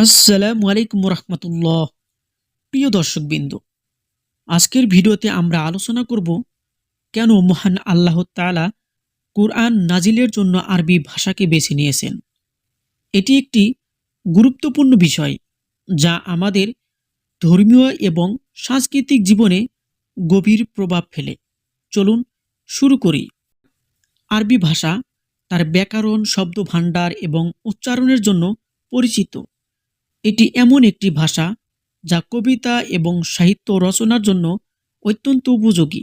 আসসালামু আলাইকুম রহমতুল্লাহ। প্রিয় দর্শকবৃন্দ, আজকের ভিডিওতে আমরা আলোচনা করব কেন মহান আল্লাহ তাআলা কোরআন নাজিলের জন্য আরবি ভাষাকে বেছে নিয়েছেন। এটি একটি গুরুত্বপূর্ণ বিষয় যা আমাদের ধর্মীয় এবং সাংস্কৃতিক জীবনে গভীর প্রভাব ফেলে। চলুন শুরু করি। আরবি ভাষা তার ব্যাকরণ, শব্দভাণ্ডার এবং উচ্চারণের জন্য পরিচিত। এটি এমন একটি ভাষা যা কবিতা এবং সাহিত্য রচনার জন্য অত্যন্ত উপযোগী।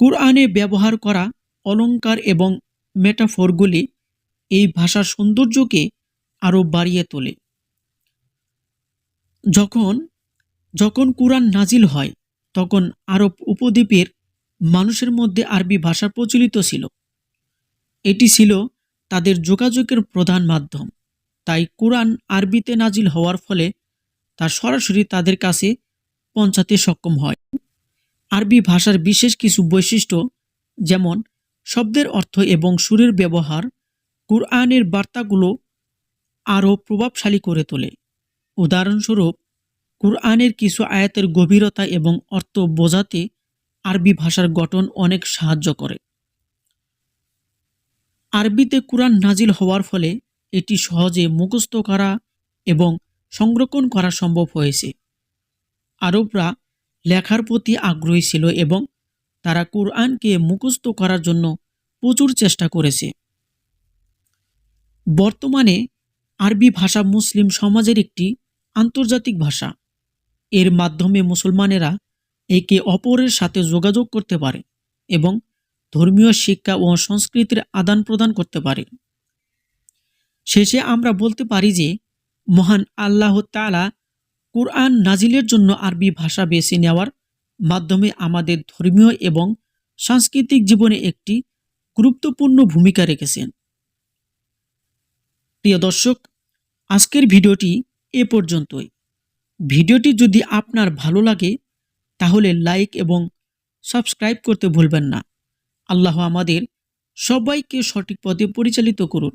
কুরআনে ব্যবহার করা অলঙ্কার এবং মেটাফোরগুলি এই ভাষার সৌন্দর্যকে আরও বাড়িয়ে তোলে। যখন যখন কুরআন নাজিল হয়, তখন আরব উপদ্বীপের মানুষের মধ্যে আরবি ভাষা প্রচলিত ছিল। এটি ছিল তাদের যোগাযোগের প্রধান মাধ্যম। তাই কোরআন আরবিতে নাজিল হওয়ার ফলে তা সরাসরি তাদের কাছে পৌঁছাতে সক্ষম হয়। আরবি ভাষার বিশেষ কিছু বৈশিষ্ট্য যেমন শব্দের অর্থ এবং সুরের ব্যবহার কোরআনের বার্তাগুলো আরও প্রভাবশালী করে তোলে। উদাহরণস্বরূপ, কোরআনের কিছু আয়াতের গভীরতা এবং অর্থ বোঝাতে আরবি ভাষার গঠন অনেক সাহায্য করে। আরবিতে কোরআন নাজিল হওয়ার ফলে এটি সহজে মুখস্থ করা এবং সংরক্ষণ করা সম্ভব হয়েছে। আরবরা লেখার প্রতি আগ্রহী ছিল এবং তারা কোরআনকে মুখস্থ করার জন্য প্রচুর চেষ্টা করেছে। বর্তমানে আরবি ভাষা মুসলিম সমাজের একটি আন্তর্জাতিক ভাষা। এর মাধ্যমে মুসলমানেরা একে অপরের সাথে যোগাযোগ করতে পারে এবং ধর্মীয় শিক্ষা ও সংস্কৃতির আদান প্রদান করতে পারে। শেষে আমরা বলতে পারি যে, মহান আল্লাহ তালা কোরআন নাজিলের জন্য আরবি ভাষা বেছে নেওয়ার মাধ্যমে আমাদের ধর্মীয় এবং সাংস্কৃতিক জীবনে একটি গুরুত্বপূর্ণ ভূমিকা রেখেছেন। প্রিয় দর্শক, আজকের ভিডিওটি এ পর্যন্তই। ভিডিওটি যদি আপনার ভালো লাগে, তাহলে লাইক এবং সাবস্ক্রাইব করতে ভুলবেন না। আল্লাহ আমাদের সবাইকে সঠিক পথে পরিচালিত করুন।